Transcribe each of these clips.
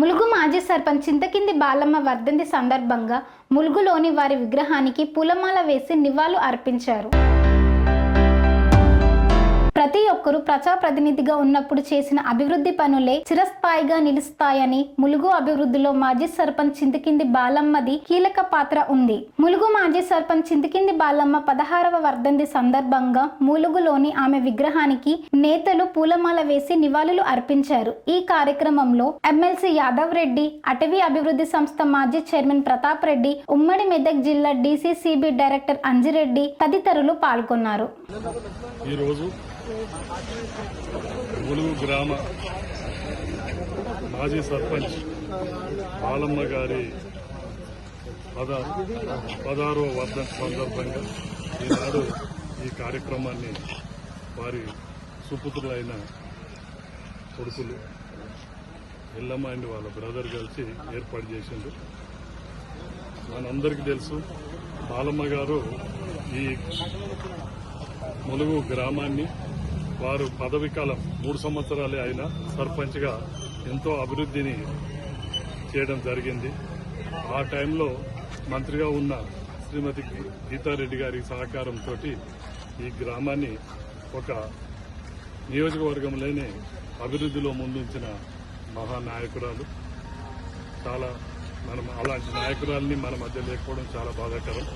ములుగు మాజీ సర్పంచ్ చింతకింది బాలమ్మ వర్ధంతి సందర్భంగా ములుగులోని వారి విగ్రహానికి పూలమాల వేసి నివాళులు అర్పించారు. ప్రజా ప్రజాప్రతినిధిగా ఉన్నప్పుడు చేసిన అభివృద్ధి పనులే చిరస్థాయిగా నిలుస్తాయని ములుగు అభివృద్ధిలో మాజీ సర్పంచ్ చింతకింది బాలమ్మది కీలక పాత్ర ఉంది. ములుగు మాజీ సర్పంచ్ చింతకింది బాలమ్మ పదహారవ వర్ధంతి సందర్భంగా ములుగులోని ఆమె విగ్రహానికి నేతలు పూలమాల వేసి నివాళులు అర్పించారు. ఈ కార్యక్రమంలో ఎమ్మెల్సీ యాదవ్ రెడ్డి అటవీ అభివృద్ధి సంస్థ మాజీ చైర్మన్ ప్రతాప్ రెడ్డి ఉమ్మడి మెదక్ జిల్లా డీసీసీబీ డైరెక్టర్ అంజిరెడ్డి తదితరులు పాల్గొన్నారు. ఈరోజు ములుగు గ్రామ మాజీ సర్పంచ్ బాలమ్మ గారి పద పదహారవ వర్ధంతి సందర్భంగా ఈనాడు ఈ కార్యక్రమాన్ని వారి సుపుత్రులైన కొడుకులు ఎల్లమ్మ అండ్ వాళ్ళ బ్రదర్ కలిసి ఏర్పాటు చేసిండు మనందరికీ తెలుసు బాలమ్మ గారు ఈ ములుగు గ్రామాన్ని వారు పదవి కాలం మూడు సంవత్సరాలే అయినా సర్పంచ్గా ఎంతో అభివృద్ధిని చేయడం జరిగింది. ఆ టైంలో మంత్రిగా ఉన్న శ్రీమతి గీతారెడ్డి గారి సహకారంతో ఈ గ్రామాన్ని ఒక నియోజకవర్గంలోనే అభివృద్ధిలో ముందుంచిన మహానాయకురాలు. చాలా మనం అలాంటి నాయకురాల్ని మన మధ్య లేకపోవడం చాలా బాధాకరం.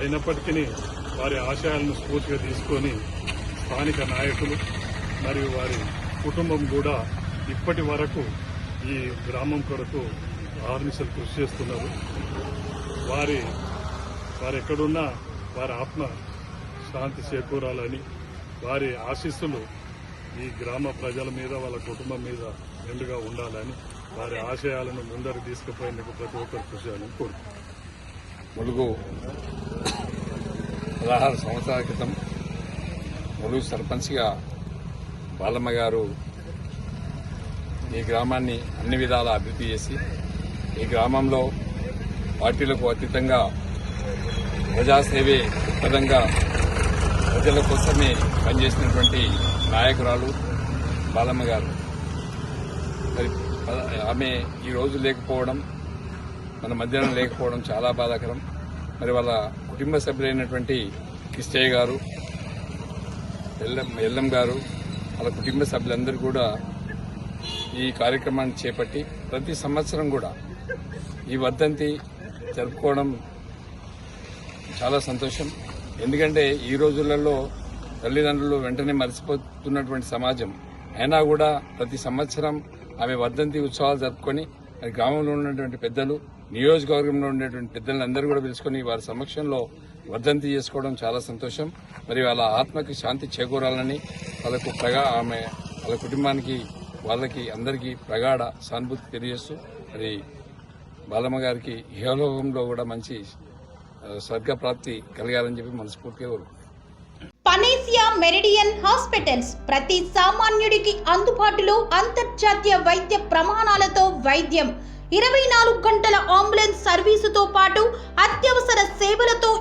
అయినప్పటికీ వారి ఆశయాలను స్ఫూర్తిగా తీసుకొని స్థానిక నాయకులు మరియు వారి కుటుంబం కూడా ఇప్పటి వరకు ఈ గ్రామం కొరకు ఆర్మిసలు కృషి చేస్తున్నారు. వారి వారు ఎక్కడున్నా వారి ఆత్మ శాంతి చేకూరాలని వారి ఆశీస్సులు ఈ గ్రామ ప్రజల మీద వాళ్ళ కుటుంబం మీద ఎండుగా ఉండాలని వారి ఆశయాలను ముందరు తీసుకుపోయేందుకు ప్రతి ఒక్కరు కృషి చేయాలని కోరుకుంటున్నాను ములుగు పదహారు సంవత్సరాల క్రితం అప్పుడు సర్పంచ్గా బాలమ్మ గారు ఈ గ్రామాన్ని అన్ని విధాల అభివృద్ధి చేసి ఈ గ్రామంలో పార్టీలకు అతీతంగా ప్రజాసేవే దృక్పథంగా ప్రజల కోసమే పనిచేసినటువంటి నాయకురాలు బాలమ్మ గారు. మరి ఆమె ఈ రోజు లేకపోవడం మన మధ్యాహ్నం లేకపోవడం చాలా బాధాకరం. మరి వాళ్ళ కుటుంబ సభ్యులైనటువంటి కిష్టయ్య గారు ఎల్ఎం ఎల్ఎం గారు వాళ్ళ కుటుంబ సభ్యులందరూ కూడా ఈ కార్యక్రమాన్ని చేపట్టి ప్రతి సంవత్సరం కూడా ఈ వర్ధంతి జరుపుకోవడం చాలా సంతోషం. ఎందుకంటే ఈ రోజులలో తల్లిదండ్రులు వెంటనే మర్చిపోతున్నటువంటి సమాజం. అయినా కూడా ప్రతి సంవత్సరం ఆమె వర్ధంతి ఉత్సవాలు జరుపుకొని గ్రామంలో ఉన్నటువంటి పెద్దలు నియోజకవర్గంలో ఉండేటువంటి పెద్దలను అందరూ కూడా పిలుచుకొని వారి సమక్షంలో వర్ధంతి చేసుకోవడం చాలా సంతోషం. మరి వాళ్ళ ఆత్మకి శాంతి చేకూరాలని వాళ్ళకు ప్రగా ఆమె వాళ్ళ కుటుంబానికి వాళ్ళకి అందరికీ ప్రగాఢ సానుభూతి తెలియజేస్తూ మరి బాలమ్మ గారికి ఇహలోకంలో కూడా మంచి స్వర్గప్రాప్తి కలగాలని చెప్పి మనస్ఫూర్తిగా కోరుకుంటున్నాను. పనేసియా మెరిడియన్ హాస్పిటల్స్ ప్రతి సామాన్యుడికి అందుబాటులో అంతర్జాతీయ వైద్య ప్రమాణాలతో వైద్యం. ఇరవై నాలుగు గంటల అంబులెన్స్ సర్వీసుతో పాటు అత్యవసర